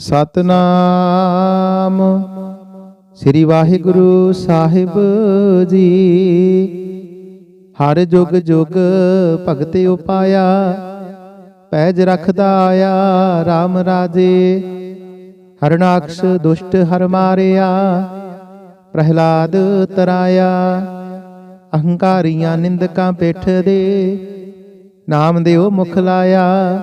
ਸਤਨਾਮ। ਸ੍ਰੀ ਵਾਹਿਗੁਰੂ ਸਾਹਿਬ ਜੀ। ਹਰ ਜੁਗ ਜੁਗ ਭਗਤ ਉਪਾਇਆ। ਪੈਜ ਰਖਦਾ ਆਇਆ RAM ਰਾਜੇ। ਹਰਨਾਕਸ਼ ਦੁਸ਼ਟ ਹਰ ਮਾਰਿਆ। ਪ੍ਰਹਿਲਾਦ ਤਰਾਇਆ। ਅਹੰਕਾਰੀਆਂ ਨਿੰਦਕਾਂ ਪਿੱਠ ਦੇ। ਨਾਮ ਦਿਓ ਮੁਖ ਲਾਇਆ।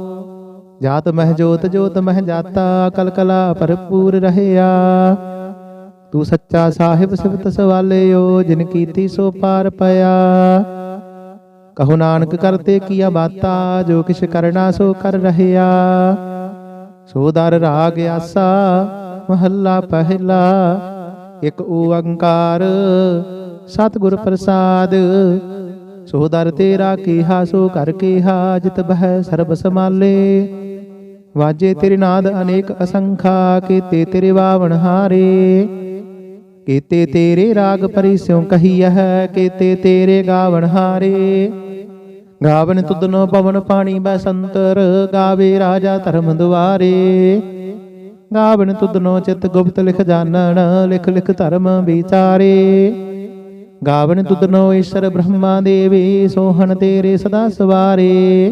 ਜਾਤ ਮਹਿ ਜੋਤ ਜੋਤ ਮਹਿ ਜਾਤਾ ਕਲ ਕਲਾ ਭਰਪੂਰ ਰਹਿਆ। ਤੂੰ ਸੱਚਾ ਸਾਹਿਬ ਸਿਫਤ ਸਵਾਲਿਓ, ਜਿਨ ਕੀਤੀ ਸੋ ਪਾਰ ਪਿਆ। ਕਹੋ ਨਾਨਕ ਕਰਤੇ ਕੀਆ ਬਾਤਾ, ਜੋ ਕਿਛ ਕਰਨਾ ਸੋ ਕਰ ਰਹਿਆ। ਸੋ ਦਰ ਰਾਗ ਆਸਾ, ਮਹੱਲਾ ਪਹਿਲਾ। ਇਕ ਓੰਕਾਰ ਸਤਿਗੁਰ ਪ੍ਰਸਾਦ। ਸੋ ਦਰ ਤੇਰਾ ਕੀਹਾ, ਸੋ ਕਰ ਕੀਹਾ, ਜਿਤ ਬਹਿ ਸਰਬ ਸਮਾਲੇ ਵਾਜੇ ਤੇਰੇ ਨਾਦ ਅਨੇਕ ਅਸੰਖਾ, ਕੀਤੇ ਤੇਰੇ ਵਾਵਣ ਹਾਰੇ। ਕੀਤੇ ਤੇਰੇ ਰਾਗ ਪਰਿ ਸਿਉ ਕਹੀਐ ਕੀਤੇ ਤੇਰੇ ਗਾਵਣ ਹਾਰੇ। ਗਾਵਨ ਤੁਧਨੋ ਪਵਨ ਪਾਣੀ ਬਸੰਤਰ, ਗਾਵੇ ਰਾਜਾ ਧਰਮ ਦੁਆਰੇ। ਗਾਵਨ ਤੁਧਨੋ ਚਿਤ ਗੁਪਤ ਲਿਖ ਜਾਣਨ ਲਿਖ ਲਿਖ ਧਰਮ ਵਿਚਾਰੇ। ਗਾਵਨ ਤੁਧਨੋ ਈਸ਼ਰ ਬ੍ਰਹਮਾ ਦੇਵੀ, ਸੋਹਣ ਤੇਰੇ ਸਦਾ ਸਵਾਰੇ।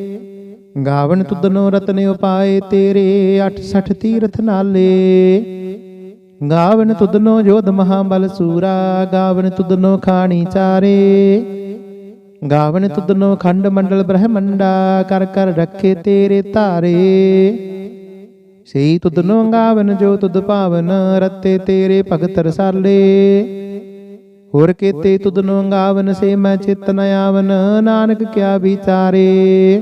ਗਾਵਨ ਤੁਧਨੋ ਰਤਨ ਉਪਾਏ ਤੇਰੇ 68 ਤੀਰਥ ਨਾਲੇ। ਗਾਵਨ ਤੁਧਨੋ ਜੋਧ ਮਹਾਬਲ ਸੂਰਾ, ਗਾਵਨ ਤੁਧਨੋ ਖਾਣੀ ਚਾਰੇ। ਗਾਵਨ ਤੁਧਨੋ ਖੰਡ ਮੰਡਲ ਬ੍ਰਹਮੰਡਾ, ਕਰ ਕਰ ਰੱਖੇ ਤੇਰੇ ਧਾਰੇ। ਸਈ ਤੁਦਨੋ ਗਾਵਨ ਜੋ ਤੁਦ ਭਾਵਨ ਰਤੇ ਤੇਰੇ ਭਗਤ ਰਸਾਲੇ। ਹੋਰ ਕੀਤੇ ਤੁਦਨੋ ਗਾਵਨ ਸੇ ਮੈਂ ਚਿਤ ਨ ਆਵਨ, ਨਾਨਕ ਕਿਆ ਵਿਚਾਰੇ।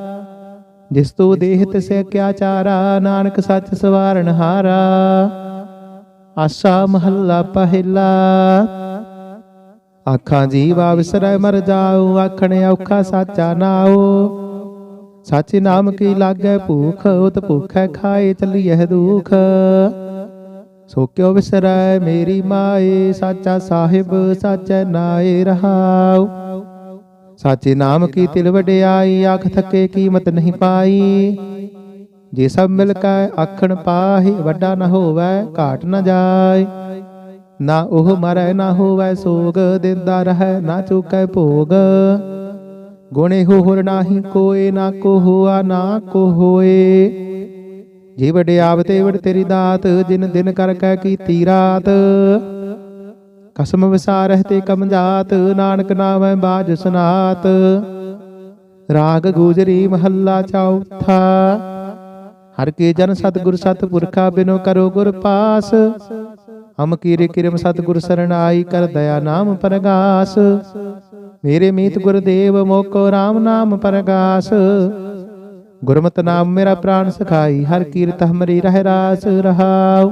ਜਿਸ ਤੋ ਦੇਹ ਤਿਸੈ ਕਿਆ ਚਾਰਾ, ਨਾਨਕ ਸੱਚ ਸਵਾਰਨ ਹਾਰਾ। ਆਸਾ ਮਹੱਲਾ ਪਹਿਲਾ। ਆਖਾਂ ਜੀਵਾ ਵਿਸਰੈ ਮਰ ਜਾਉ ਆਖਣ ਔਖਾ ਸਾਚਾ ਨਾਉ। ਸੱਚ ਨਾਮ ਕੀ ਲਾਗੈ ਭੂਖ, ਉਤ ਭੁਖੈ ਖਾਏ ਚੱਲੀਐ ਦੁਖ। ਸੋ ਕਿਉ ਵਿਸਰੈ ਮੇਰੀ ਮਾਏ, ਸਾਚਾ ਸਾਹਿਬ, ਸਾਚੈ ਨਾਏ ਰਹਾਉ। ਸਾਚੇ ਨਾਮ ਕੀ ਤਿਲ ਵਡਿਆਈ ਆਖ ਥਕੇ ਕੀਮਤ ਨਹੀਂ ਪਾਈ। ਜੇ ਸਭ ਮਿਲ ਕੈ ਆਖਣ ਪਾਹੀ, ਵੱਡਾ ਨ ਹੋਵੈ, ਘਾਟ ਨ ਜਾਏ। ਨਾ ਉਹ ਮਰੈ, ਨਾ ਹੋਵੇ ਸੋਗ, ਦਿੰਦਾ ਰਹੈ, ਨਾ ਚੁਕੈ ਭੋਗ। ਗੁਣੇ ਹੋਰ ਨਾਹੀ ਕੋਏ, ਨਾ ਕੋ ਹੋਆ, ਨਾ ਕੋ ਹੋਏ। ਜੀ ਵਡਿਆਵ ਤੇ ਵਡ ਤੇਰੀ ਦਾਤ, ਜਿਨ ਦਿਨ ਕਰ ਕੈ ਕੀਤੀ ਰਾਤ। ਕਸਮ ਵਿਸਾਰਹਿ ਤੇ ਕਮ ਜਾਤ, ਨਾਨਕ ਨਾਮੈ ਬਾਜ ਸਨਾਤ। ਰਾਗ ਗੂਜਰੀ ਮਹੱਲਾ ਚੌਥਾ। ਹਰ ਕੇ ਜਨ ਸਤਿਗੁਰ ਸਤਿਪੁਰਖਾ ਬਿਨੋ ਕਰੋ ਗੁਰ ਪਾਸ। ਹਮ ਕੀਰੇ ਕਿਰਮ ਸਤਿਗੁਰ ਸਰਣਾਈ ਕਰ ਦਇਆ ਨਾਮ ਪਰਗਾਸ। ਮੇਰੇ ਮੀਤ ਗੁਰਦੇਵ ਮੋਕੋ RAM ਨਾਮ ਪਰਗਾਸ। ਗੁਰਮਤਿ ਨਾਮ ਮੇਰਾ ਪ੍ਰਾਨ ਸਖਾਈ, ਹਰ ਕੀਰਤ ਹਮਰੀ ਰਹਿ ਰਾਸ ਰਹਾਉ।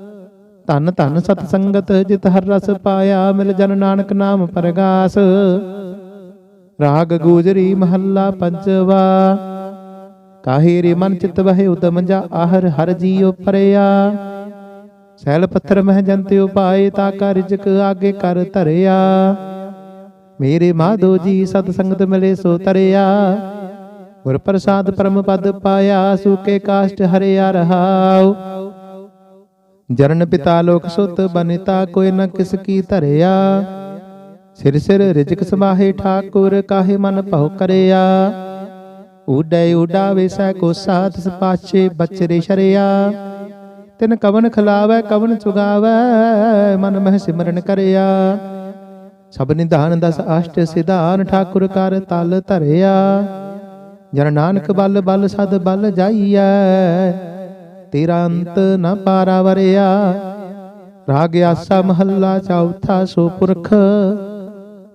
ਧੰਨ ਧੰਨ ਸਤ ਸੰਗਤ ਜਿਤ ਹਰ ਰਸ ਪਾਇਆ, ਮਿਲ ਜਨ ਨਾਨਕ ਨਾਮ ਪਰਗਾਸ। ਰਾਗ ਗੂਜਰੀ ਮਹੱਲਾ ਪੰਜਵਾ। ਕਾਹੇ ਰੇ ਮਨ ਚਿਤ ਵਹਿ ਉਦਮ ਜਾ ਆਹਰ ਹਰ ਜੀਉ ਪਰਿਆ। ਸੈਲ ਪੱਥਰ ਮਹਿ ਜੰਤਿ ਉਪਾਏ ਤਾ ਕਾ ਰਿਜਕ ਆਗੇ ਕਰ ਧਰਿਆ। ਮੇਰੇ ਮਾਧੋ ਜੀ ਸਤ ਸੰਗਤ ਮਿਲੇ ਸੋ ਤਰਿਆ। ਗੁਰ ਪ੍ਰਸਾਦ ਪਰਮ ਪਦ ਪਾਇਆ ਸੂਕੇ ਕਾਸ਼ਟ ਹਰਿਆ ਰਹਾਉ। ਜਰਨ ਪਿਤਾ ਲੋਕ ਸੁਤ ਬਨਿਤਾ, ਕੋਈ ਨ ਕਿਸ ਕੀ ਧਰਿਆ। ਸਿਰ ਸਿਰ ਰਿਜਕ ਸਮਾਹੇ ਠਾਕੁਰ, ਕਾਹੇ ਮਨ ਭਉ ਕਰਿਆ। ਉਡੈ ਉਡਾਵੇ ਸੈ ਕੋ ਸਾਥ ਸਪਾਛੇ ਬਚਰੇ ਸ਼ਰਿਆ। ਤਿਨ ਕਵਨ ਖਲਾਵੈ, ਕਵਨ ਚੁਗਾਵੈ, ਮਨ ਮਹਿ ਸਿਮਰਨ ਕਰਿਆ। ਸਭ ਨਿਧਾਨ ਦਸ ਅਸ਼ਟ ਸਿਧਾਨ, ਠਾਕੁਰ ਕਰ ਤਲ ਧਰਿਆ। ਜਨ ਨਾਨਕ ਬਲ ਬਲ ਸਦ ਬਲ ਜਾਈਐ। ਤੇਰਾ ਅੰਤ ਨ ਪਾਰਾ ਰਾਗ ਆਸਾ ਮਹੱਲਾ ਚੌਥਾ ਸੋ ਪੁਰਖ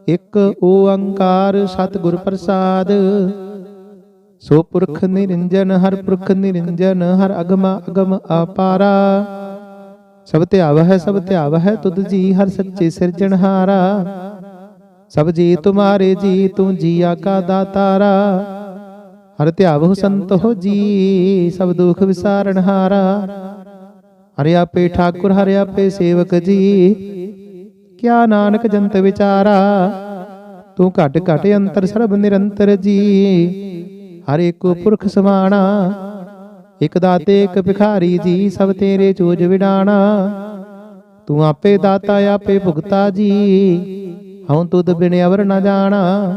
ਇੱਕ ਓੰਕਾਰ ਸਤਿਗੁਰ ਪ੍ਰਸਾਦ। ਸੋ ਪੁਰਖ ਨਿਰੰਜਨ, ਹਰ ਪੁਰਖ ਨਿਰੰਜਨ, ਹਰ ਅਗਮ ਅਗਮ ਅਪਾਰਾ ਸਭ ਧਿਆਵ ਹੈ ਸਭ ਧਿਆਵ ਹੈ ਤੁਧ ਜੀ, ਹਰ ਸੱਚੇ ਸਿਰਜਣਹਾਰਾ ਸਭ ਜੀ ਤੁਮਾਰੇ ਜੀ, ਤੂੰ ਜੀਆ ਕਾ ਦਾਤਾਰਾ। ਹਰ ਧਿਆਵਹੁ ਸੰਤ ਹੋ ਜੀ ਸਭ ਦੁਖ ਵਿਸਾਰਨ ਹਾਰਾ। ਹਰਿ ਆਪੇ ਠਾਕੁਰ ਹਰਿ ਆਪੇ ਸੇਵਕ ਜੀ। ਕਿਆ ਨਾਨਕ ਜੰਤ ਵਿਚਾਰਾ। ਤੂੰ ਘਟ ਘਟ ਅੰਤਰ ਸਰਬ ਨਿਰੰਤਰ ਜੀ। ਹਰ ਏਕੋ ਪੁਰਖ ਸਮਾਣਾ। ਇਕ ਦਾਤੇ ਇਕ ਭਿਖਾਰੀ ਜੀ ਸਭ ਤੇਰੇ ਚੋਜ ਵਿਡਾਣਾ। ਤੂੰ ਆਪੇ ਦਾਤਾ ਆਪੇ ਭੁਗਤਾ ਜੀ। ਹਉ ਤੁਧ ਬਿਨ ਅਵਰ ਨ ਜਾਣਾ।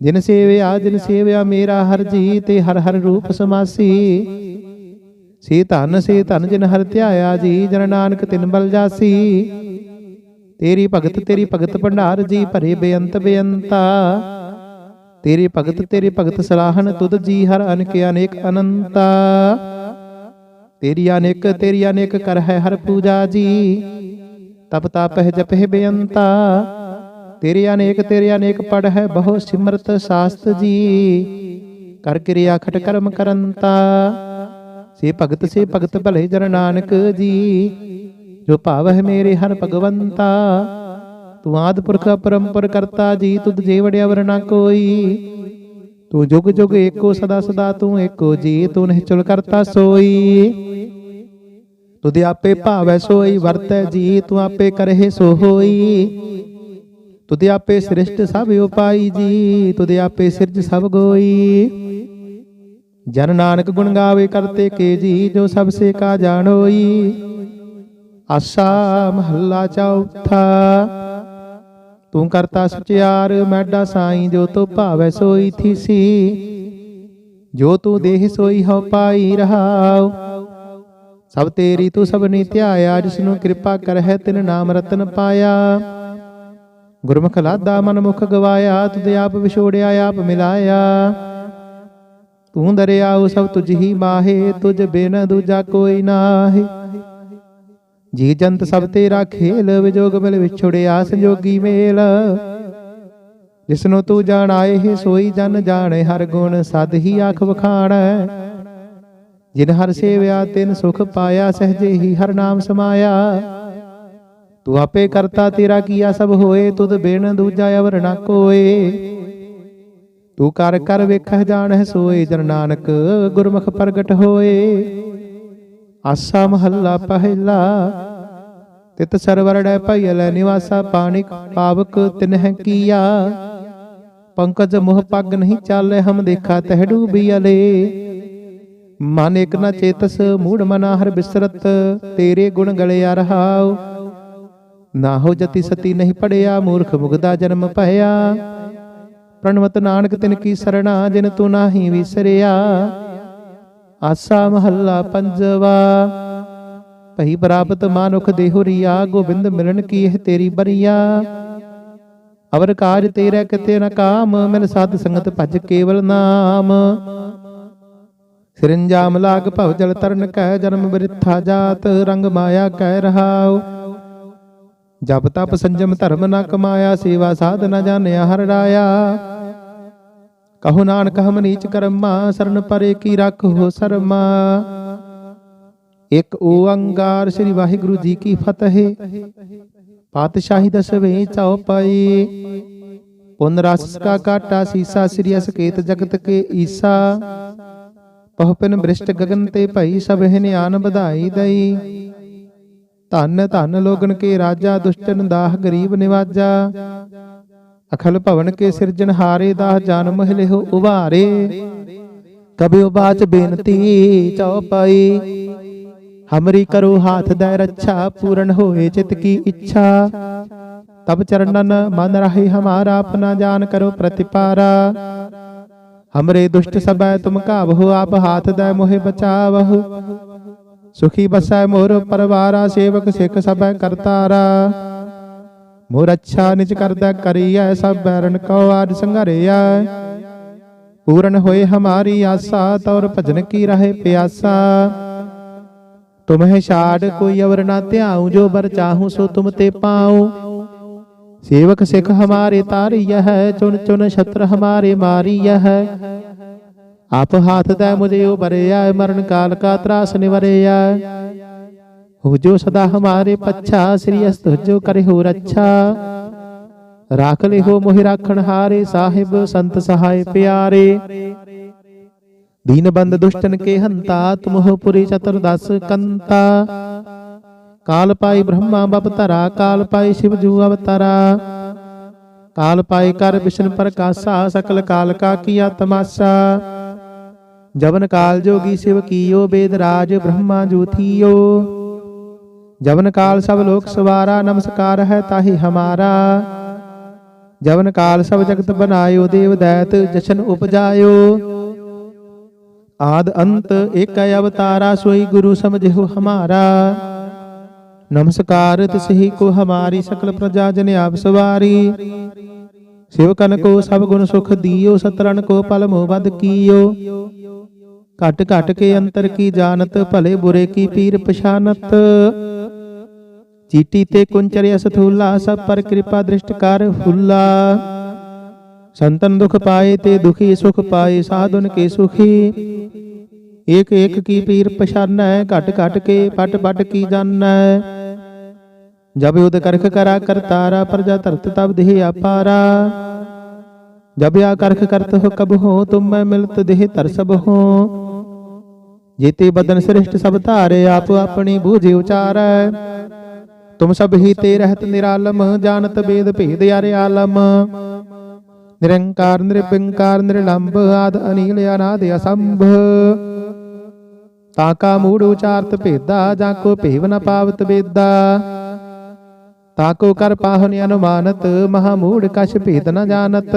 ਜਿਨ ਸੇਵਿਆ ਜਿਨ ਸੇਵਿਆ ਮੇਰਾ ਹਰ ਜੀ ਤੇ ਹਰ ਹਰ ਰੂਪ ਸਮਾਸੀ। ਸੇ ਧਨ ਸੇ ਧਨ ਜਿਨ ਹਰ ਧਿਆਇਆ ਜੀ, ਜਨ ਨਾਨਕ ਤਿਨ ਬਲ ਜਾਸੀ। ਤੇਰੀ ਭਗਤ ਤੇਰੀ ਭਗਤ ਭੰਡਾਰ ਜੀ, ਭਰੇ ਬੇਅੰਤ ਬੇਅੰਤਾ। ਤੇਰੀ ਭਗਤ ਤੇਰੀ ਭਗਤ ਸਲਾਹਨ ਤੁਧ ਜੀ ਹਰ ਅਨਕ, ਅਨੇਕ ਅਨੰਤਾ। ਤੇਰੀ ਅਨੇਕ ਤੇਰੀ ਅਨੇਕ ਕਰ ਹੈ ਹਰ ਪੂਜਾ ਜੀ। ਤਪ ਤਪ ਹੈ ਜਪ ਹੈ ਬੇਅੰਤਾ। ਤੇਰੇ ਅਨੇਕ ਤੇਰੇ ਅਨੇਕ ਪੜ ਹੈ, ਬਹੁ ਸਿਮਰਤ ਸਾਸਤ ਜੀ। ਕਰ ਕਿਰਿਆ ਖਟ ਕਰਮ ਕਰੰਤਾ ਸੇ ਭਗਤ ਸੇ ਭਗਤ ਭਲੇ ਜਨ ਨਾਨਕ ਜੀ। ਜੋ ਭਾਵ ਹੈ ਮੇਰੇ ਹਰ ਭਗਵੰਤਾ। ਤੂੰ ਆਦ ਪੁਰਖ ਪਰੰਪਰ ਕਰਤਾ ਜੀ, ਤੁਧ ਜੇ ਵੜਿਆ ਵਰਨਾ ਕੋਈ। ਤੂੰ ਜੁਗ ਜੁਗ ਏਕੋ ਸਦਾ ਸਦਾ ਤੂੰ ਏਕੋ ਜੀ, ਤੂੰ ਨਿਹਚਲ ਕਰਤਾ ਸੋਈ। ਤੁਧ ਆਪੇ ਭਾਵੈ ਸੋਈ ਵਰਤੈ ਜੀ, ਤੂੰ ਆਪੇ ਕਰਹਿ ਸੋ ਹੋਈ ਤੁਧ ਆਪੇ ਸ੍ਰਿਸ਼ਟ ਸਭ ਉਪਾਈ ਜੀ, ਤੁਧ ਆਪੇ ਸਿਰਜ ਸਭ ਗੋਈ। ਜਨ ਨਾਨਕ ਗੁਣ ਗਾਵੇ ਕਰਤੇ ਕੇ ਜੀ, ਜੋ ਸਭ ਸੇ ਕਾ ਜਾਣੋਈ। ਆਸਾ ਮਹੱਲਾ ਚੌਥਾ, ਤੂੰ ਕਰਤਾ ਸੁਚਿਆਰ, ਮੈਡਾ ਸਾਈ, ਜੋ ਤੋ ਭਾਵੈ ਸੋਈ ਥੀਸੀ। ਜੋ ਤੂੰ ਦੇਹ ਸੋਈ ਹਉ ਪਾਈ ਰਹਾਉ। ਸਭ ਤੇਰੀ ਤੂੰ ਸਭ ਸਭਨੀ ਧਿਆਇਆ ਜਿਸ ਨੂੰ ਕਿਰਪਾ ਕਰਹਿ ਤਿਨ ਨਾਮ ਰਤਨ ਪਾਇਆ। ਗੁਰਮੁਖ ਲਾਦਾ ਮਨ ਮੁਖ ਗਵਾਇਆ, ਤੁਧ ਆਪ ਵਿਛੋੜਿਆ, ਆਪ ਮਿਲਾਇਆ। ਤੂੰ ਦਰਿਆਉ ਸਭ ਤੁਝ ਹੀ ਮਾਹੇ, ਤੁਝ ਬਿਨ ਦੂਜਾ ਕੋਈ ਨਾਹੀ। ਜੀ ਜੰਤ ਸਭ ਤੇਰਾ ਖੇਲ, ਵਿਜੋਗ ਮਿਲ ਵਿਛੜਿਆ, ਸੰਜੋਗੀ ਮੇਲ। ਜਿਸਨੂੰ ਤੂੰ ਜਾਣ ਆਏ ਹੈ ਸੋਈ ਜਨ ਜਾਣੇ, ਹਰ ਗੁਣ ਸਦ ਹੀ ਆਖ ਵਖਾਣ। ਜਿਨ ਹਰ ਸੇਵਿਆ, ਤਿਨ ਸੁਖ ਪਾਇਆ, ਸਹਜੇ ਹੀ ਹਰ ਨਾਮ ਸਮਾਇਆ। ਤੂੰ ਆਪੇ ਕਰਤਾ ਤੇਰਾ ਕੀਆ ਸਭ ਹੋਏ, ਤੁਧ ਬਿਨ ਦੂਜਾ ਅਵਰ ਨਾ ਕੋਏ। ਤੂੰ ਕਰ ਕਰ ਵੇਖਹਿ ਜਾਣਹਿ ਸੋਏ, ਜਨ ਨਾਨਕ ਗੁਰਮੁਖ ਪ੍ਰਗਟ ਹੋਏ। ਆਸਾ ਮਹੱਲਾ ਪਹਿਲਾ, ਤਿਤ ਸਰਵਰੜੈ ਭਇਲ ਨਿਵਾਸਾ ਪਾਣੀ ਪਾਵਕ ਤਿਨਹਿ ਕੀਆ। ਪੰਕਜ ਮੋਹ ਪੱਗ ਨਹੀਂ ਚਾਲੇ, ਹਮ ਦੇਖਾ ਤਹਿ ਡੂਬੀਅਲੇ ਮਨ ਇਕ ਨਾ ਚੇਤਸ, ਮੂੜ ਮਨਾ ਹਰ ਬਿਸਰਤ, ਤੇਰੇ ਗੁਣ ਗਲੇ ਆ ਰਹਾਉ। ਨਾ ਹੋ ਜਤੀ ਸਤੀ ਨਹੀਂ ਪੜਿਆ, ਮੂਰਖ ਮੁਗਦਾ ਜਨਮ ਭਇਆ। ਪ੍ਰਣਵਤ ਨਾਨਕ ਤਿਨ ਕੀ ਸਰਣਾ, ਜਿਨ ਤੂੰ ਨਾਹੀ ਵਿਸਰਿਆ। ਆਸਾ ਮਹੱਲਾ ਪੰਜਵਾ, ਭਈ ਪ੍ਰਾਪਤ ਮਾਨੁਖ ਦੇਹੁ ਗੋਬਿੰਦ ਮਿਲਣ ਕੀ ਇਹ ਤੇਰੀ ਬਰੀਆ। ਅਵਰ ਕਾਜ ਤੇਰਾ ਕਿਤੇ ਨਾ ਕਾਮ, ਮਿਲ ਸਾਧ ਸੰਗਤ ਭਜ ਕੇਵਲ ਨਾਮ। ਸਿਰੰਜਾਮ ਲਾਗ ਭਵ ਜਲ ਤਰਨ ਕਹਿ ਜਨਮ ਬਿਰਥਾ ਜਾਤ, ਰੰਗ ਮਾਇਆ ਕਹਿ ਰਹਾਉ। ਜਪ ਤਪ ਸੰਜਮ ਧਰਮ ਨਾ ਕਮਾਇਆ, ਸੇਵਾ ਸਾਧ ਨਾ ਜਾਣਿਆ, ਹਰ ਰਾਇਆ। ਕਹੋ ਨਾਨਕ, ਹਮ ਨੀਚ ਕਰਮਾ, ਸਰਨ ਪਰੇ ਕੀ ਰੱਖੋ ਸਰਮਾ। ਇੱਕ ਓੰਕਾਰ ਸ੍ਰੀ ਵਾਹਿਗੁਰੂ ਜੀ ਕੀ ਫਤਿਹ। ਪਾਤਸ਼ਾਹੀ ਦਸਵੇਂ ਚਉਪਈ ਪੁਨ ਰਸ ਕਾ ਕਾਟਾ ਸੀਸਾ, ਸ੍ਰੀ ਅਸਕੇਤ ਜਗਤ ਕੇ ਈਸਾ। ਪਹੁਪਨ ਬ੍ਰਿਸ਼ਟ ਗਗਨ ਤੇ ਭਈ, ਸਭ ਨਿਆਨ ਵਧਾਈ ਦਈ। ਧਨ ਧਨ ਲੋਗਨ ਕੇ ਰਾਜਾ, ਦੁਸ਼ਟਨ ਦਾਹ ਗਰੀਬ ਨਿਵਾਜਾ। ਅਖਲ ਭਵਨ ਕੇ ਸਿਰਜਣ ਹਾਰੇ ਦਾਹ ਜਨਮ ਹਿਲਿਓ ਉਭਾਰੇ। ਕਬਿਓ ਬਾਚ ਬੇਨਤੀ ਚਉਪਈ ਹਮਰੀ ਕਰੋ ਹਾਥ ਦੈ ਰੱਛਾ, ਪੂਰਨ ਹੋਏ ਚਿਤ ਕੀ ਇੱਛਾ। ਤਬ ਚਰਨਨ ਮਨ ਰਹੇ ਹਮਾਰਾ, ਆਪਣਾ ਜਾਨ ਕਰੋ ਪ੍ਰਤਿਪਾਰਾ। ਹਮਰੇ ਦੁਸ਼ਟ ਸਬੈ ਤੁਮ ਕਾਵਹੁ ਆਪ ਹਾਥ ਦੈ ਮੋਹਿ ਬਚਾਵਹੁ। ਸੁਖੀ ਬਸੈ ਮੋਰ ਪਰਵਾਰਾ ਸੇਵਕ ਸਿੱਖ ਸਭੈ ਕਰਤਾਰਾ ਮੋਰ ਅੱਛਾ ਨਿਜ ਕਰਦਾ ਕਰੀਐ, ਸਭ ਬੈਰਨ ਕਉ ਆਦ ਸੰਘਰਿਆ ਪੂਰਨ ਹੋਏ ਹਮਾਰੀ ਆਸਾ, ਤੌਰ ਭਜਨ ਕੀ ਰਹੇ ਪਿਆਸਾ। ਤੁਮਹਿ ਛਾੜ ਕੋਈ ਅਵਰ ਨਾ ਧਿਆਉ, ਜੋ ਬਰ ਚਾਹੂ ਸੋ ਤੁਮ ਤੇ ਪਾਉ। ਸੇਵਕ ਸਿੱਖ ਹਮਾਰੇ ਤਾਰੀਐ ਹੈ, ਚੁਣ ਚੁਣ ਛਤਰ ਹਮਾਰੇ ਮਾਰੀਐ ਹੈ। ਆਪ ਹਾਥ ਦਾ ਮੁਝਿਓ ਬਰਿਆ ਮਰਨ ਕਾਲ ਕਾ ਤਰਾਸ ਨਿਵਰਿਆ। ਹੋ ਜੋ ਸਦਾ ਹਮਾਰੇ ਪੱਛਾ, ਸ੍ਰੀ ਅਸਤੁਜੋ ਕਰੇ ਹੋ ਰੱਛਾ ਰਾਖ ਲੈ ਹੋ ਮੋਹਿ ਰਾਖਣ ਹਾਰੇ, ਸਾਹਿਬ ਸੰਤ ਸਹਾਇ ਪਿਆਰੇ। ਦੀਨ ਬੰਦ ਦੁਸ਼ਟਨ ਕੇ ਹੰਤਾ, ਤੁਮ ਪੁਰੀ ਚਤੁਰ ਦਸ ਕੰਤਾ। ਕਾਲ ਪਾਈ ਬ੍ਰਹਮਾ ਬਪਤਰਾ ਕਾਲ ਪਾਈ ਸ਼ਿਵ ਜੂ ਅਵਤਾਰਾ। ਕਾਲ ਪਾਈ ਕਰ ਵਿਸ਼ਨ ਪ੍ਰਕਾਸ਼ਾ ਸਕਲ ਕਾਲ ਕਾ ਕੀਆ ਤਮਾਸ਼ਾ। ਜਵਨ ਕਾਲ ਜੋਗੀ ਸਿਵ ਕੀਓ, ਬੇਦ ਰਾਜ ਬ੍ਰਹਮਾ ਜੂਥੀਓ। ਜਵਨ ਕਾਲ ਸਭ ਲੋਕ ਸਵਾਰਾ, ਨਮਸਕਾਰ ਹੈ ਤਾਹੀ ਹਮਾਰਾ। ਜਵਨ ਕਾਲ ਸਭ ਜਗਤ ਬਨਾਇਓ, ਦੇਵ ਦੈਤ ਜਸ਼ਨ ਉਪਜਾਇਓ। ਆਦ ਅੰਤ ਏਕ ਅਵਤਾਰਾ, ਸੋਈ ਗੁਰੂ ਸਮਝਿਓ ਹਮਾਰਾ। ਨਮਸਕਾਰ ਤਿਸਹੀ ਕੋ ਹਮਾਰੀ ਸਕਲ ਪ੍ਰਜਾ ਜਨ ਆਪ ਸਵਾਰੀ। ਸਿਵ ਕਨ ਕੋ ਸਭ ਗੁਣ ਸੁਖ ਦਿਓ ਸਤਰਨ ਕੋ ਪਲ ਮੋ ਵਦ ਕੀਓ। घट घट के अंतर की जानत भले बुरे की पीर पछानत चीटी ते कुंचर सथूला सब पर कृपा दृष्ट कर फुल्ला संतन दुख पाए ते दुखी सुख पाए साधुन के सुखी एक एक की पीर पछान घट घट के पट पट की जान जब युद्ध करख करा कर तारा प्रजा तरत तब देह अपारा जब या करख करत हो कब हो तुम मैं मिलत देह तर सब ਜੀਤੇ ਬਦਨ ਸ੍ਰਿਸ਼ਟ ਸਭ ਧਾਰੇ, ਆਪ ਆਪਣੀ ਬੂਝੀ ਉਚਾਰੈ। ਤੁਮ ਸਭ ਹੀ ਤੇ ਰਹਿਤ ਨਿਰਾਲਮ, ਜਾਣਤ ਬੇਦ ਭੇਦ ਯਾਰੇ ਆਲਮ। ਨਿਰੰਕਾਰ ਨਿਰਪੰਕਾਰ ਨਿਰਲੰਭ ਆਦ ਅਨੀਲ ਅਨਾਦ ਅਸੰਭ। ਤਾ ਕਾ ਮੂੜ ਉਚਾਰਤ ਭੇਦਾ, ਜਾਂ ਕੋ ਭੇਵ ਨ ਪਾਵਤ ਬੇਦਾ ਤਾ ਕੋ ਕਰ ਪਾਹਨ ਅਨੁਮਾਨਤ, ਮਹਾ ਮੂੜ ਕਛ ਭੇਦ ਨ ਜਾਣਤ।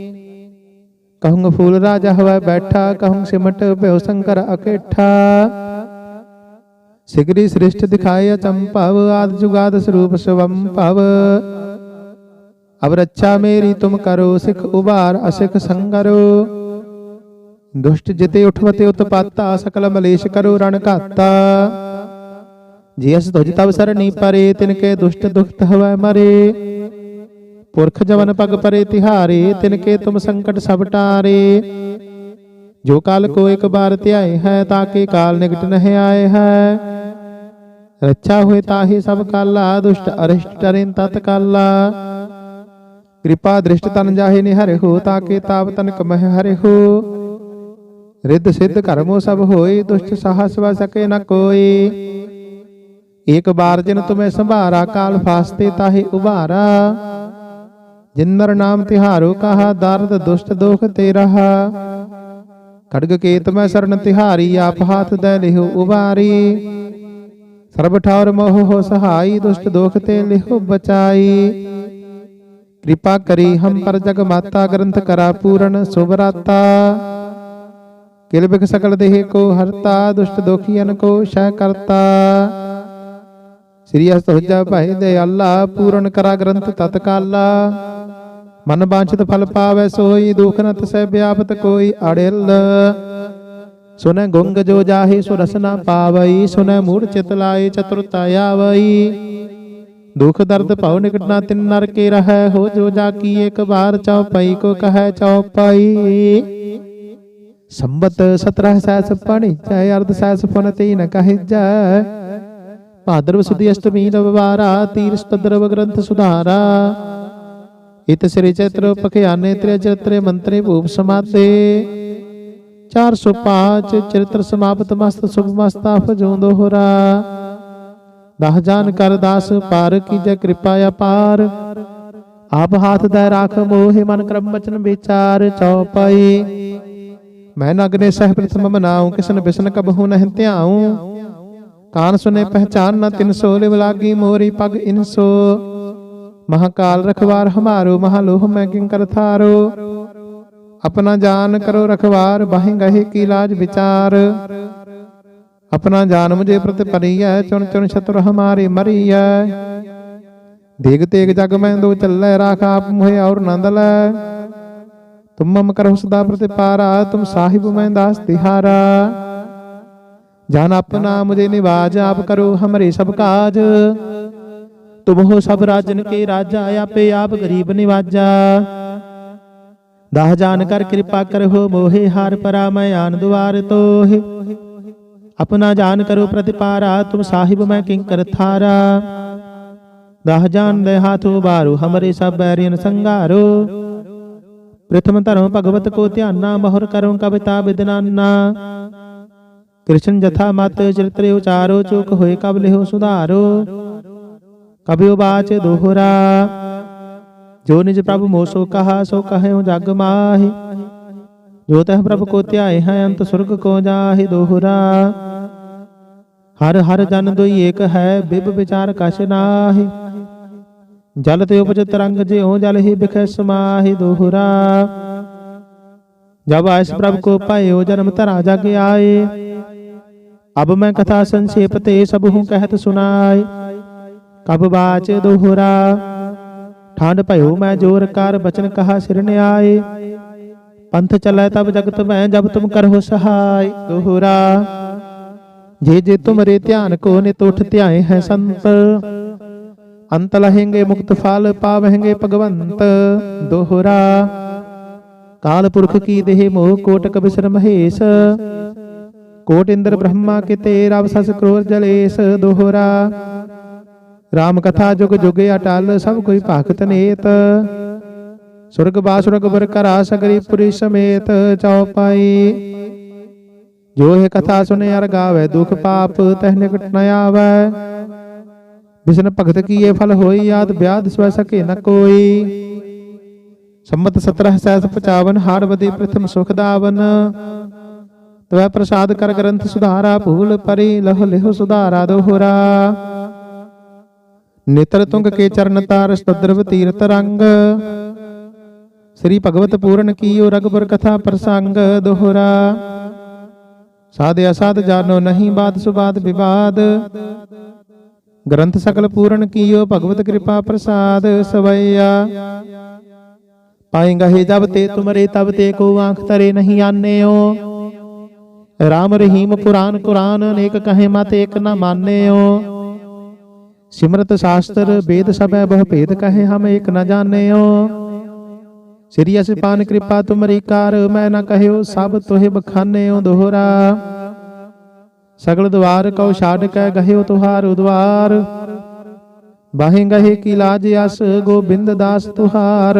ਕਹੂੰ ਫੂਲ ਰਾਜਾ ਹਵੈ ਬੈਠਾ ਕਹੂੰ ਸਿਮਟ ਭਇਓ ਸ਼ੰਕਰ ਅਕੇਠਾ ਸਿਗਰੀ ਸ੍ਰਿਸ਼ਟ ਦਿਖਾਇ ਚੰਪਵ ਆਦ ਜੁਗਾਦ ਸਰੂਪ ਸਵੰ ਭਵ ਅਬ ਰੱਛਾ ਮੇਰੀ ਤੁਮ ਕਰੋ ਸਿਖ ਉਬਾਰ ਅਸਿਖ ਸੰਗਰੋ ਦੁਸ਼ਟ ਜਿਤੇ ਉਠਵਤੇ ਉਤਪਾਤਾ ਸਕਲ ਮਲੇਸ਼ ਕਰੋ ਰਣ ਘਾਤਾ ਜੇ ਅਸ ਤੁਜ ਤਵ ਸਰਣੀ ਪਰੇ ਤਿਨ ਕੇ ਦੁਸ਼ਟ ਦੁਖਤ ਹਵੈ ਮਰੇ ਪੁਰਖ ਜਵਨ ਪਗ ਪਰੇ ਤਿਹਾਰੇ, ਤਿਨ ਕੇ ਤੁਮ ਸੰਕਟ ਸਭ ਟਾਰੇ। ਜੋ ਕਾਲ ਕੋ ਇੱਕ ਬਾਰ ਧਿਆਏ ਹੈ ਤਾਕੇ ਕਾਲ ਨਿਕਟ ਨਹਿ ਆਏ ਹੈ। ਰੱਛਾ ਹੋਏ ਤਾਹੀ ਸਭ ਕਾਲਾ, ਦੁਸ਼ਟ ਅਰਿਸ਼ਟ ਟਰਿਨ ਤਤ ਕਾਲਾ। ਕਿਰਪਾ ਦ੍ਰਿਸ਼ਟ ਤਨ ਜਾਹੇ ਨਿਹਰਿ ਹੋ ਤਾਕੇ ਤਾਪ ਤਨ ਕਮਹਿ ਹਰਿ ਹੋ। ਰਿੱਧ ਸਿੱਧ ਕਰਮੋ ਸਭ ਹੋਏ, ਦੁਸ਼ਟ ਸਾਹਸ ਵਾ ਸਕੇ ਨ ਕੋਈ ਏਕ ਬਾਰ ਜਿਨ ਤੁਮੇ ਸੰਭਾਰਾ, ਕਾਲ ਫਾਸਤੇ ਤਾਹੇ ਉਭਾਰਾ। ਜਿਨਰ ਨਾਮ ਤਿਹਾਰੋ ਕਹਾ, ਦਰਦ, ਦੁਸ਼ਟ, ਦੋਖ ਤੇ ਰਹਾ ਖੜਗ ਕੇਤ ਮੈਂ ਸਰਨ ਤਿਹਾਰੀ, ਆਪ ਹਾਥ ਦੇ ਲਿਹੁ ਉਬਾਰੀ। ਸਰਬ ਠੌਰ ਮੋਹ ਹੋ ਸਹਾਈ, ਦੁਸ਼ਟ ਦੋਖ ਤੇ ਲਿਹੁ ਬਚਾਈ। ਕਿਰਪਾ ਕਰੀ ਹਮ ਪਰ ਜਗ ਮਾਤਾ, ਗ੍ਰੰਥ ਕਰਾ ਪੂਰਨ ਸੁਭਰਾਤਾ ਕਿਲ ਬਿਖ ਸਕਲ ਦੇਹ ਕੋ ਹਰਤਾ, ਦੁਸ਼ਟ ਦੋਖੀਨ ਕੋ ਸ਼ੈ ਕਰਤਾ। ਸ੍ਰੀ ਅਸਤ ਹੁਜਾ ਭਾਈ ਦੇ ਅੱਲਾ ਪੂਰਨ ਕਰਾ ਗ੍ਰੰਥ ਤਤਕਾਲਾ। ਮਨ ਬਾਂਛਿਤ ਫਲ ਪਾਵੈ ਸੋਈ, ਦੁਖ ਨ ਤਸੈ ਵਿਆਪਤ ਕੋਈ ਅੜਿਲ। ਸੁਨੈ ਗੁੰਗ ਜੋ ਜਾਹੇ ਸੋ ਰਸਨਾ ਪਾਵਈ, ਸੁਨੈ ਮੂੜ ਚਿਤ ਲਾਏ ਚਤੁਰਤਾ ਆਵਈ। ਦੁਖ ਦਰਦ ਭਉ ਨਿਕਟ ਨਾ ਤਿਨ ਨਰ ਕੇ ਰਹੈ, ਹੋ ਜੋ ਜਾ ਕੀ ਇੱਕ ਬਾਰ ਚਉਪਈ ਕੋ ਕਹੈ ਚਉਪਈ ਸੰਬਤ 17 ਸੈਸ ਪਣੀ ਚੈ ਅਰਧ ਸੈਸ ਫਨ ਤੇ ਨ ਜੈ। ਭਾਦਰਵ ਸੁਦੀ ਅਸ਼ਟਮੀ ਰਵਵਾਰਾ ਤੀਰ ਸਤਦਰਵ ਗ੍ਰੰਥ ਸੁਧਾਰਾ। ਇਤ ਸ੍ਰੀ ਚੈਤ੍ਰ ਪਖਿਆਨੇ ਤ੍ਰਿ ਚਰਿਤ੍ਰੇ ਮੰਤਰੇ ਭੂਪ ਸਮਾਤੇ 405 ਚਰਿਤ੍ਰ ਸਮਾਪਤ ਮਸਤ ਸੁਭ ਮਸਤਾ ਫਜੋਂ ਦੋਹਰਾ। ਦਹ ਜਾਨ ਕਰ ਦਾਸ, ਪਾਰ ਕੀਜੈ ਕਿਰਪਾ ਅਪਾਰ ਆਪ ਹਾਥ ਦਾ ਰਾਖ ਮੋਹਿ, ਮਨ ਕਰਮ ਬਚਨ ਵਿਚਾਰ ਚਉਪਈ ਮੈਂ ਨਗਨੇ ਸਹਿ ਪ੍ਰਥਮ ਮਨਾਉ, ਕਿਸਨ ਬਿਸਨ ਕਬਹੂ ਨਹਿ ਧਿਆਉ। ਕਾਨ ਸੁਨੇ ਪਹਿਚਾਨ ਨ ਤਿਨ ਸੋ ਲਿਵ ਲਾਗੀ ਮੋਰੀ ਪਗ ਇਨਸੋ ਮਹਾਕਾਲ ਰਖਵਾਰ ਹਮਾਰੋ ਮਹਾਲੋਹ ਮੈਂ ਕਿੰਕਰ ਥਾਰੋ। ਆਪਣਾ ਜਾਨ ਕਰੋ ਰਖਵਾਰ ਬਾਹਿ ਗਹਿ ਕੀ ਲਾਜ ਵਿਚਾਰ। ਆਪਣਾ ਜਾਨ ਮੁਝੇ ਪ੍ਰਤ ਪਰੀਐ ਚੁਣ ਚੁਣ ਸ਼ਤਰ ਹਮਾਰੇ ਮਰੀਐ। ਦੇਗ ਤੇਗ ਜਗ ਮੈਂ ਦੋ ਚੱਲੈ ਰਾਖ ਆਪ ਮੋਹਿ ਔਰ ਨੰਦ ਲੈ ਤੁਮ ਮਮ ਕਰਹੁ ਸਦਾ ਪ੍ਰਤਿਪਾਰਾ ਤੁਮ ਸਾਹਿਬ ਮੈਂ ਦਾਸ ਤਿਹਾਰਾ। ਜਾਨ ਆਪ ਨਾਮ ਦੇ ਨਿਵਾਜ ਆਪ ਕਰੋ ਹਮਰੇ ਸਭ ਕਾਜ। ਤੁਮਹੋ ਸਭ ਰਾਜਨ ਕੇ ਰਾਜਾ, ਆਪੇ ਆਪ ਗਰੀਬ ਨਿਵਾਜਾ। ਦਾਹ ਜਾਨ ਕਰ ਕਿਰਪਾ ਕਰੋ ਮੋਹੇ ਹਾਰ ਪਰਾ ਮੈਂ ਆਨ ਦੁਆਰ ਤੋਹਿ। ਆਪਣਾ ਜਾਨ ਕਰੋ ਪ੍ਰਤਿਪਾਰਾ, ਤੁਮ ਸਾਹਿਬ ਮੈਂ ਕਿੰ ਕਰ ਥਾਰਾ। ਦਾਹ ਜਾਨ ਦੇ ਹਾਥੋ ਬਾਰੂ ਹਮਰੇ ਸਭ ਬੈਰੀਨ ਸੰਗਾਰੋ ਪ੍ਰਥਮ ਧਰਮ ਭਗਵਤ ਕੋ ਧਿਆਨਾ, ਮਹੁਰ ਕਰੋ ਕਵਿਤਾ ਬਿਦਨਾਨਾ। कृष्ण जथा मत चरित्र उचारो, चुक हो कब लिहो सुधारो। कभी बाच दोहरा। जो निज प्रभु मोसो कहा, सो कहे जग माहि। जो तह प्रभु को त्याय है, अंत स्वर्ग को जाहि दोहरा। हर हर जन दुई एक है, बिब विचार कश नाहि। जल ते उपज तरंग ज्यो, जल ही बिख समाहि दोहरा। जब आयस प्रभु को पायो, जन्म तरा जग आए ਅਬ ਮੈਂ ਕਥਾ ਸੰਖੇਪ ਤੇ ਸਭ ਹੂੰ ਕਹਿਤ ਸੁਨਾਏ ਕਬ ਬਾਚ ਦੋਹਰਾ। ਠੰਡ ਭਇਓ ਮੈਂ ਜੋਰ ਕਰ ਬਚਨ ਕਹਾ ਸਿਰ ਨੇ ਆਏ ਪੰਥ ਚਲੈ ਤਬ ਜਗਤ ਮੈਂ ਜਬ ਤੁਮ ਕਰਹੁ ਸਹਾਈ ਦੋਹਰਾ। ਜੇ ਜੇ ਤੁਮਰੇ ਧਿਆਨ ਕੋ ਨਿਤ ਉਠ ਧਿਆਏ ਹੈ ਸੰਤ। ਅੰਤ ਲਹੇਂਗੇ ਮੁਕਤ ਫਲ ਪਾਵਹਿਂਗੇ ਭਗਵੰਤ ਦੋਹਰਾ। ਕਾਲ ਪੁਰਖ ਕੀ ਦੇਹ ਮੋਹ ਕੋਟ ਕਬਿਸਰ ਮਹੇਸ਼। ਕੋਟ ਇੰਦਰ ਬ੍ਰਹਮਾ ਕਿਤੇ ਰਵ ਸਸ ਕ੍ਰੋਰ ਜਲੇਸ ਦੋਹਰਾ ਰਾਮ ਕਥਾ ਜੁਗ ਜੁਗ ਅਟਲ ਸਭ ਕੋਈ ਭਗਤ ਨੇਤ ਸੁਰਗ ਬਾਸੁਰਗ ਬਰ ਕਰਾ ਸਗਰੀ ਪੁਰੀ ਸਮੇਤ ਚਉਪਾਈ ਜੋ ਇਹ ਕਥਾ ਸੁਨੇ ਅਰ ਗਾਵੇ ਦੁਖ ਪਾਪ ਤਹ ਨਿਕਟ ਨ ਆਵੈ ਬਿਸਨ ਭਗਤ ਕੀਏ ਫਲ ਹੋਈ ਯਾਦ ਬਿਆਦ ਸਵੈ ਸਕੇ ਨ ਕੋਈ ਸੰਮਤ 17 ਸੈਸ 55 ਹਾਰਵਦੀ ਪ੍ਰਥਮ ਸੁਖ ਦਾਵਨ ਤਵੈ ਪ੍ਰਸਾਦ ਕਰ ਗ੍ਰੰਥ ਸੁਧਾਰਾ, ਭੂਲ ਪਰੀ ਲਹ ਲਿਹੁ ਸੁਧਾਰਾ ਦੋਹਰਾ। ਨੇਤਰ ਤੁੰਗ ਕੇ ਚਰਨ ਤਾਰ, ਸਤਦਰਵ ਤੀਰਤ ਰੰਗ। ਸ੍ਰੀ ਭਗਵਤ ਪੂਰਨ ਕੀਓ ਰਗਬਰ ਕਥਾ ਪ੍ਰਸੰਗ ਦੋਹਰਾ। ਸਾਧ ਅਸਾਧ ਜਾਨੋ ਨਹੀਂ ਬਾਤ ਸੁਬਾਦ ਵਿਵਾਦ। ਗ੍ਰੰਥ ਸਕਲ ਪੂਰਨ ਕੀਓ ਭਗਵਤ ਕਿਰਪਾ ਪ੍ਰਸਾਦ ਸਵਈਆ। ਪਾਏਗਾ ਹੈ ਜਬ ਤੇ ਤੁਮਰੇ ਤਬ ਤੇ ਕੋ ਆਂਖ ਤਰੇ ਨਹੀਂ ਆਨੇਓ। ਰਾਮ ਰਹੀਮ ਪੁਰਾਨ ਕੁਰਾਨ ਅਨੇਕ ਕਹੇ ਮਤ ਏਕ ਨ ਮਾਨੇਓ। ਸਿਮਰਤ ਸ਼ਾਸਤਰ ਵੇਦ ਸਭੈ ਬਹੁ ਭੇਦ ਕਹੇ ਹਮ ਏਕ ਨ ਜਾਣਿਓ। ਸ੍ਰੀ ਅਸਿਪਾਨ ਕਿਰਪਾ ਤੁਮਰੀ ਕਾਰ, ਮੈਂ ਨਾ ਕਹਿਓ ਸਭ ਤੋਹਿ ਬਖਾਨਿਓ ਦੋਹਰਾ। ਸਗਲ ਦਵਾਰ ਕਉ ਛਾੜ ਕੇ ਗਹਿਓ ਤੁਹਾਰ ਉਦਵਾਰ। ਬਾਹੇ ਗਹੇ ਕੀ ਲਾਜ ਅਸ, ਗੋਬਿੰਦ ਦਾਸ ਤੁਹਾਰ।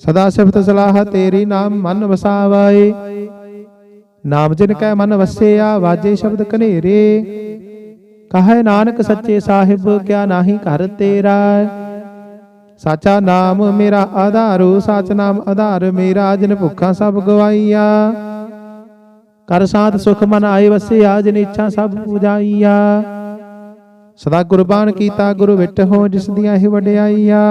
ਸਦਾ ਸਿਫਤ ਸਲਾਹ ਤੇਰੀ ਨਾਮ ਮਨ ਵਸਾਵਾਏ। ਨਾਮ ਜਿਨ ਕੈ ਮਨ ਵਸਿਆ, ਵਾਜੇ ਸ਼ਬਦ ਕਨੇਰੇ ਕਹੈ ਨਾਨਕ ਸੱਚੇ ਸਾਹਿਬ, ਕਿਆ ਨਾਹੀ ਘਰ ਤੇਰਾ। ਸਾਚਾ ਨਾਮ ਮੇਰਾ ਆਧਾਰੋ, ਸਾਚ ਨਾਮ ਆਧਾਰ ਮੇਰਾ, ਜਿਨ ਭੁੱਖਾਂ ਸਭ ਗਵਾਈਆ। ਕਰ ਸਾਧ ਸੁਖ ਮਨ ਆਏ ਵਸਿਆ, ਜਿਨ ਇੱਛਾ ਸਭ ਪੁਜਾਈਆ। ਸਦਾ ਗੁਰਬਾਣ ਕੀਤਾ ਗੁਰੂ ਵਿਟ ਹੋ, ਜਿਸ ਦੀਆਂ ਇਹ ਵਡਿਆਈਆ।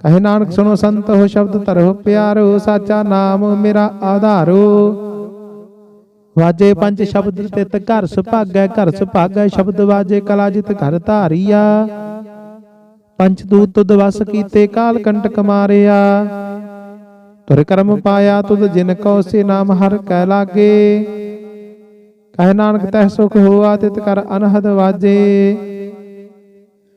ਕਹੇ ਨਾਨਕ ਸੁਣੋ ਸੰਤ ਹੋ ਸ਼ਬਦ ਧਰੋ, ਪਿਆਰੋ ਸਾਚਾ ਨਾਮ ਮੇਰਾ ਆਧਾਰੋ। ਵਾਜੇ ਪੰਜ ਸ਼ਬਦ ਤਿਤ ਘਰ ਸੁਭਾਗੈ ਘਰ ਸੁਭਾਗੈ ਸ਼ਬਦ ਵਾਜੇ ਕਲਾ ਜਿਤ ਘਰ ਧਾਰੀਆ। ਪੰਚ ਦੂਤ ਤੁਧ ਵਸ ਕੀਤੇ ਕਾਲ ਕੰਟਕ ਮਾਰਿਆ। ਤੁਰ ਕਰਮ ਪਾਇਆ ਤੁਧ ਜਿਨ ਕੋ ਸੇ ਨਾਮ ਹਰ ਕੈ ਲਾਗੇ। ਕਹਿ ਨਾਨਕ ਤਹਿ ਸੁਖ ਹੋਆ ਤਿਤ ਕਰ ਅਨਹਦ ਵਾਜੇ।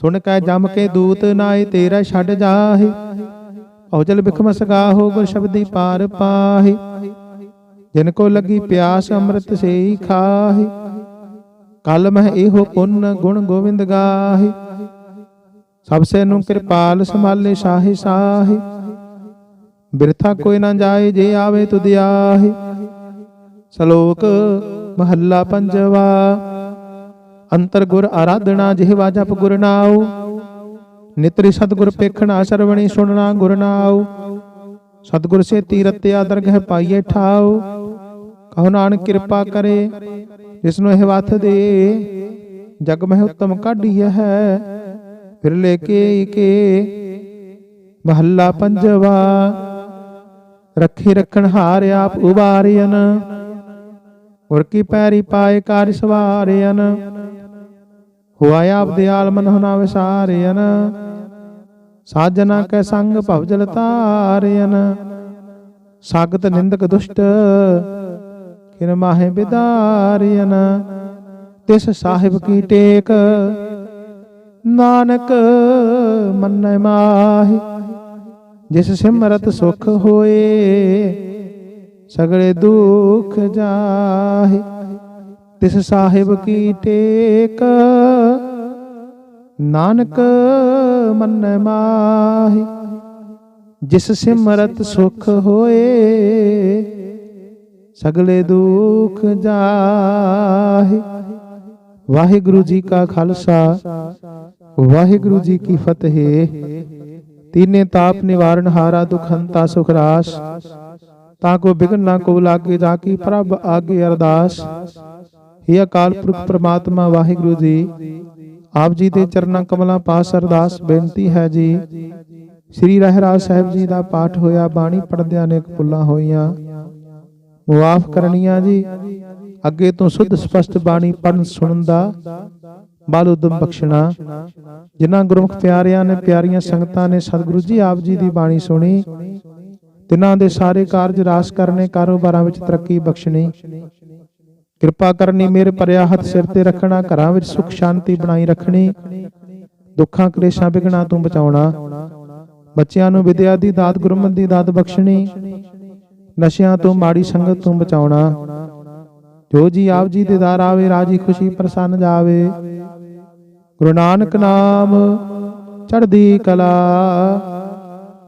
ਸੁਣ ਕੈ ਜਮ ਕੇ ਦੂਤ ਨਾਏ ਤੇਰਾ ਛੱਡ ਜਾਹੇ। ਔਜਲ ਬਿਖਮਸ ਗਾਹੋ ਗੁਰ ਸ਼ਬਦੀ ਪਾਰ ਪਾਹੇ। ਜਿਨ ਕੋ ਲੱਗੀ ਪਿਆਸ, ਅੰਮ੍ਰਿਤ ਸੇਈ ਖਾਹੇ। ਕਲ ਮਹਿ ਇਹੋ ਪੁੰਨ ਗੁਣ ਗੋਵਿੰਦ ਗਾਹੇ। ਸਭ ਸੇ ਨੂੰ ਕਿਰਪਾਲ ਸੰਭਾਲੇ ਸਾਹੇ ਸਾਹੇ। ਬਿਰਥਾ ਕੋਈ ਨਾ ਜਾਏ, ਜੇ ਆਵੇ ਤੁਧ ਆਹੇ। ਸ਼ਲੋਕ, ਮਹੱਲਾ ਪੰਜਵਾ। ਅੰਤਰ ਗੁਰ ਆਰਾਧਨਾ ਜਿਹਵਾ ਜਪ ਗੁਰ ਨਾਉ। ਨਿਤਰੀ ਸਤਗੁਰ ਪੇਖਣਾ ਸਰਵਣੀ ਸੁਣਨਾ ਗੁਰ ਨਾਉ। ਸਤਗੁਰ ਸੇ ਤੀਰਤਿਆ ਦਰਗਹਿ ਪਾਈਏ ਠਾਉ। ਕਹੋ ਨਾਨਕ ਕਿਰਪਾ ਕਰੇ ਜਿਸ ਨੂੰ ਇਹ ਵਥ ਦੇ। ਜਗ ਮਹਿ ਉਤਮ ਕਾਢੀਐ ਹੈ, ਫਿਰ ਲੈ ਕੇ ਕੇ। ਮਹੱਲਾ ਪੰਜਵਾ, ਰੱਖੀ ਰੱਖਣ ਹਾਰ ਆਪ ਉਬਾਰਿਆਨ ਗੁਰ ਕੀ ਪੈਰੀ ਪਾਏ ਕਾਰ ਸਵਾਰਿਆਨ ਹੁਆ ਆਪ ਦਿਆਲ ਮਨ ਹੁਨਾ ਵਿਸਾਰਿਆਨ ਸਾਜਨਾ ਕੈ ਸੰਗ ਭਵਜਲ ਤਾਰਿਆਨ ਸਾਗਤ ਨਿੰਦਕ ਦੁਸ਼ਟ ਕਿਨ ਮਾਹੇ ਬਿਦਾਰਿਆਨ ਤਿਸ ਸਾਹਿਬ ਕੀ ਟੇਕ, ਨਾਨਕ ਮੰਨੈ ਮਾਹੀ। ਜਿਸ ਸਿਮਰਤ ਸੁਖ ਹੋਏ ਸਗਲੇ ਦੁਖ ਜਾਹੇ। ਤਿਸ ਸਾਹਿਬ ਕੀ ਟੇਕ, ਨਾਨਕ ਮਨ ਮਾਹੀ। ਜਿਸ ਸਿਮਰਤ ਸੁਖ ਹੋਏ, ਸਗਲੇ ਦੁਖ ਜਾਹੇ। ਵਾਹਿਗੁਰੂ ਜੀ ਕਾ ਖਾਲਸਾ, ਵਾਹਿਗੁਰੂ ਜੀ ਕੀ ਫਤਿਹ। ਤੀਨੇ ਤਾਪ ਨਿਵਾਰਨ ਹਾਰਾ ਦੁਖੰਤਾ ਸੁਖਰਾਸ ਤਾਂ ਕੋ ਬਿਗਨ ਨਾ ਕੋ ਲਾਗੇ ਜਾ ਕੀ ਪ੍ਰਭ ਆਗੇ ਅਰਦਾਸ। ਇਹ ਅਕਾਲ ਪੁਰਖ ਪ੍ਰਮਾਤਮਾ, ਵਾਹਿਗੁਰੂ ਜੀ, ਆਪ ਜੀ ਦੇ ਚਰਨਾਂ ਕਮਲਾਂ ਪਾਸ ਅਰਦਾਸ ਬੇਨਤੀ ਹੈ ਜੀ। ਸ੍ਰੀ ਰਹਿਰਾਜ ਸਾਹਿਬ ਜੀ ਦਾ ਪਾਠ ਹੋਇਆ, ਬਾਣੀ ਪੜਦਿਆਂ ਨੇ ਭੁੱਲਾਂ ਹੋਈਆਂ। ਮੁਆਫ ਕਰਨੀਆਂ ਜੀ। ਅੱਗੇ ਤੋਂ ਸੁੱਧ ਸਪਸ਼ਟ ਬਾਣੀ ਪੜਨ ਸੁਣਨ ਦਾ ਬਲ ਉਦਮ ਬਖਸ਼ਣਾ। ਜਿਨ੍ਹਾਂ ਗੁਰਮੁਖ ਪਿਆਰਿਆਂ ਨੇ ਪਿਆਰੀਆਂ ਸੰਗਤਾਂ ਨੇ ਸਤਿਗੁਰੂ ਜੀ ਆਪ ਜੀ ਦੀ ਬਾਣੀ ਸੁਣੀ। ਤਿਨਾਂ ਦੇ ਸਾਰੇ ਕਾਰਜ ਰਾਸ ਕਰਨੇ, ਕਾਰੋਬਾਰਾਂ ਵਿੱਚ ਤਰੱਕੀ ਬਖਸ਼ਣੀ। ਕਿਰਪਾ ਕਰਨੀ, ਮੇਰੇ ਭਰਿਆ ਹੱਥ ਸਿਰ ਤੇ ਰੱਖਣਾ, ਘਰਾਂ ਵਿੱਚ ਸੁਖ, ਸ਼ਾਂਤੀ ਬਣਾਈ ਰੱਖਣੀ, ਦੁੱਖਾਂ, ਕਲੇਸ਼ਾਂ ਵਿਗਣਾ ਤੋਂ ਬਚਾਉਣਾ। ਬੱਚਿਆਂ ਨੂੰ ਵਿਦਿਆ ਦੀ ਦਾਤ, ਗੁਰਮਤਿ ਦੀ ਦਾਤ ਬਖਸ਼ਣੀ, ਨਸ਼ਿਆਂ ਤੋਂ ਮਾੜੀ ਸੰਗਤ ਤੋਂ ਬਚਾਉਣਾ। ਜੋ ਜੀ ਆਪ ਜੀ ਦੇ ਦਰ ਆਵੇ ਰਾਜੀ ਖੁਸ਼ੀ ਪ੍ਰਸੰਨ ਜਾਵੇ। ਗੁਰੂ ਨਾਨਕ ਨਾਮ ਚੜ੍ਹਦੀ ਕਲਾ।